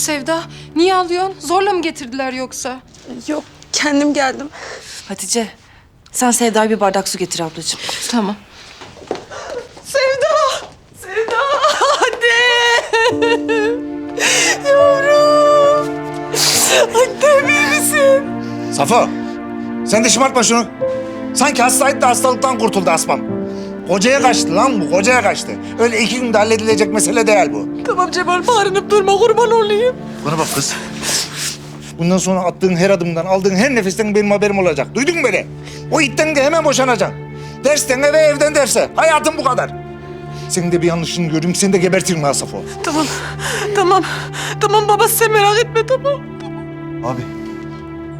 Sevda niye alıyorsun? Zorla mı getirdiler yoksa? Yok kendim geldim. Hatice, sen Sevda'ya bir bardak su getir ablacığım. Tamam. Sevda! Sevda! Annem! Yavrum! Annem iyi misin? Safo, sen de şımartma şunu. Sanki hastaydı da hastalıktan kurtuldu Asmam. Kocaya kaçtı lan bu, kocaya kaçtı. Öyle iki günde halledilecek mesele değil bu. Tamam Cemal bağırınıp durma kurban olayım. Bana bak kız. Bundan sonra attığın her adımdan, aldığın her nefesten benim haberim olacak. Duydun mu beni? O itten de hemen boşanacaksın. Dersten eve, evden derse. Hayatım bu kadar. Senin de bir yanlışını göreyim, seni de gebertirim ha Safo. Tamam, tamam. Tamam baba sen merak etme tamam. Abi.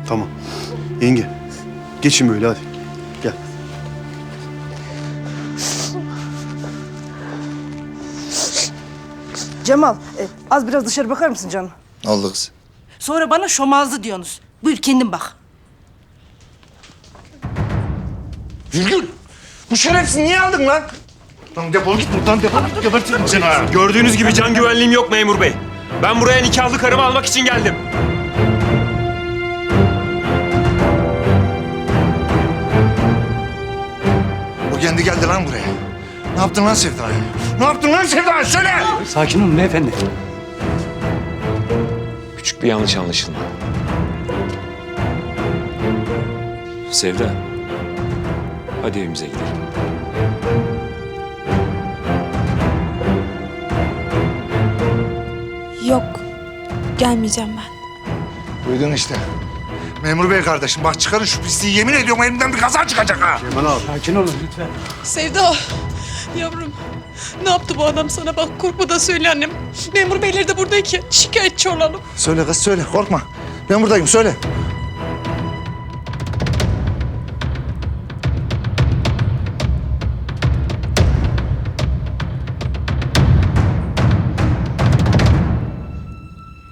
Tamam. Yenge. Geçin böyle hadi. Cemal, e, az biraz dışarı bakar mısın canım? Ne oldu kız? Sonra bana şomazlı diyorsunuz. Buyur kendin bak. Virgül, bu şerefsiz niye aldın lan? Lan defol git buradan, defol git. Gebertirim seni ha. Gördüğünüz gibi can güvenliğim yok memur bey. Ben buraya nikahlı karımı almak için geldim. O kendi geldi lan buraya. Ne yaptın lan Sevda'ya? Ne yaptın lan Sevda'ya? Söyle! Sakin olun beyefendi. Küçük bir yanlış anlaşılma. Sevda. Hadi evimize gidelim. Yok. Gelmeyeceğim ben. Duydun işte. Memur bey kardeşim bak çıkarın şu pisliği yemin ediyorum elimden bir kaza çıkacak ha. Sakin olun lütfen. Sevda, yavrum. Ne yaptı bu adam sana bak korkma da söyle annem. Memur beyler de buradayken şikayetçi olalım. Söyle kız söyle korkma. Ben buradayım söyle.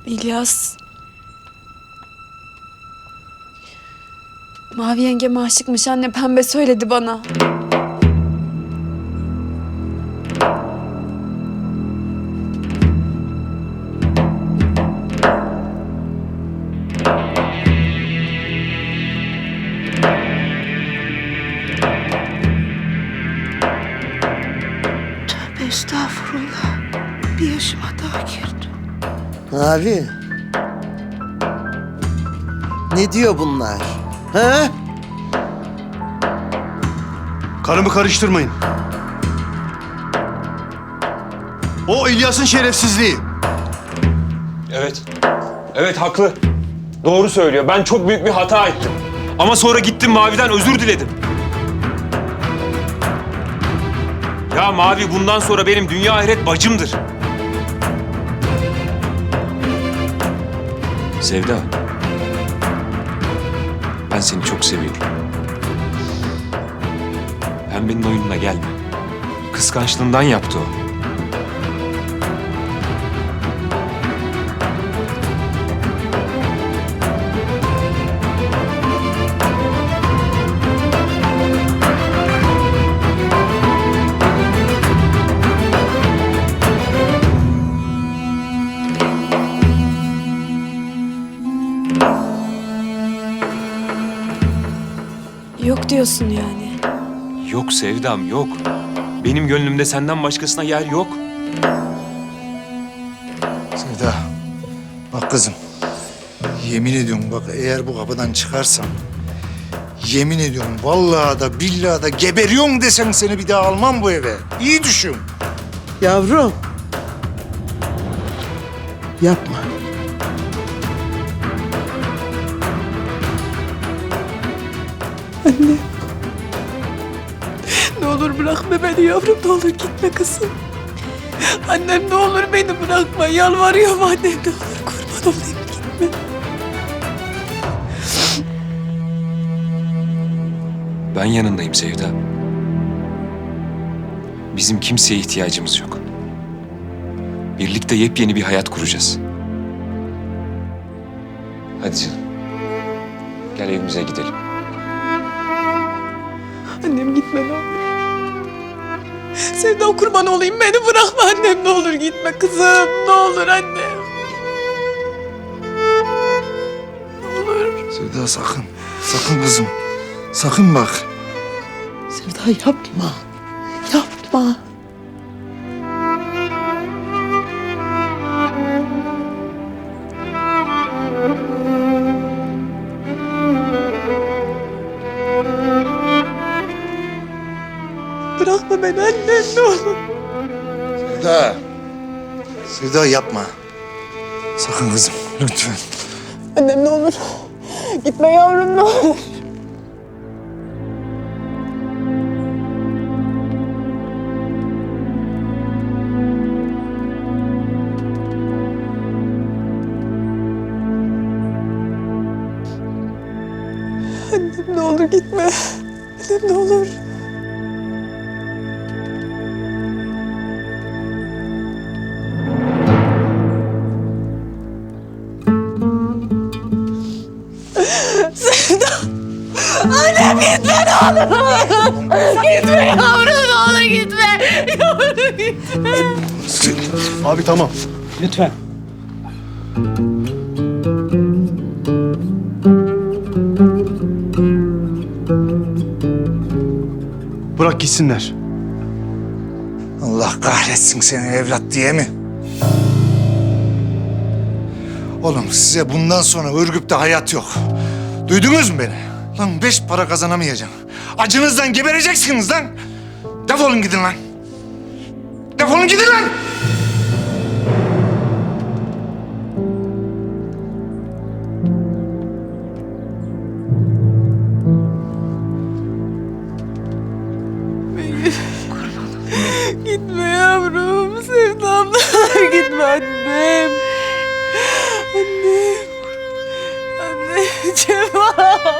İlyas. Mavi yengem aşıkmış anne pembe söyledi bana. Abi. Ne diyor bunlar? Ha? Karımı karıştırmayın. O İlyas'ın şerefsizliği. Evet. Evet haklı. Doğru söylüyor. Ben çok büyük bir hata ettim. Ama sonra gittim Mavi'den özür diledim. Ya Mavi bundan sonra benim dünya ahiret bacımdır. Sevda. Ben seni çok seviyorum. Pembenin oyununa gelme. Kıskançlığından yaptı o. Yok diyorsun yani. Yok Sevdam yok. Benim gönlümde senden başkasına yer yok. Sevda bak kızım. Yemin ediyorum bak eğer bu kapıdan çıkarsam yemin ediyorum vallahi da billahi da geberiyorum desem seni bir daha almam bu eve. İyi düşün. Yavrum. Yapma. Bırakma beni yavrum ne olur gitme kızım. Annem ne olur beni bırakma yalvarıyorum annem ne olur kurban olayım gitme. Ben yanındayım Sevda. Bizim kimseye ihtiyacımız yok. Birlikte yepyeni bir hayat kuracağız. Hadi canım. Gel evimize gidelim. Annem gitme ne olur. Sevda kurban olayım beni bırakma annem ne olur gitme kızım ne olur annem. Ne olur. Sevda sakın. Sakın kızım. Sakın bak. Sevda yapma. Yapma. Bırakma beni annem ne olur. Sevda. Sevda yapma. Sakın kızım lütfen. Annem ne olur. Gitme yavrum ne olur. Annem ne olur gitme. Annem ne olur. Abi tamam. Lütfen. Bırak gitsinler. Allah kahretsin seni evlat diye mi? Oğlum size bundan sonra Ürgüp'te hayat yok. Duydunuz mu beni? Lan beş para kazanamayacağım. Acınızdan gebereceksiniz lan. Defolun gidin lan. Defolun gidin lan. Gitme yavrum. Sevdam ne olur gitme annem. Annem. Annem. Cemal.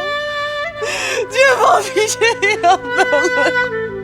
Cemal bir şey yap ne olur.